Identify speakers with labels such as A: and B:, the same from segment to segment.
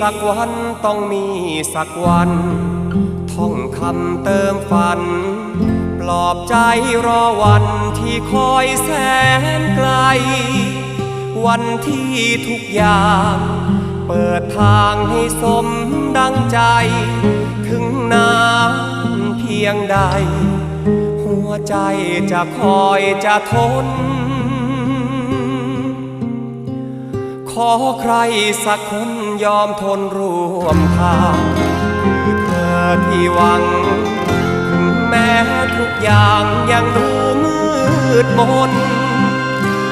A: สักวันต้องมีสักวัน ท่องคำเติมฝัน ปลอบใจรอวันที่คอยแสนไกล วันที่ทุกอย่างเปิดทางให้สมดังใจ ถึงนานเพียงใด หัวใจจะคอยจะทน ขอใครสักคนยอมทนร่วมทางคือเธอที่หวัง แม้ทุกอย่างยังดูมืดมน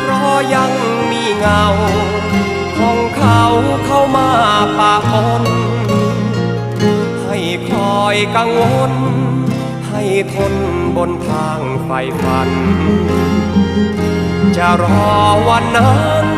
A: เพราะยังมีเงา ของเขาเข้ามาปะปนให้คอยกังวล ให้ทนบนทางไฟฝัน จะรอวันนั้น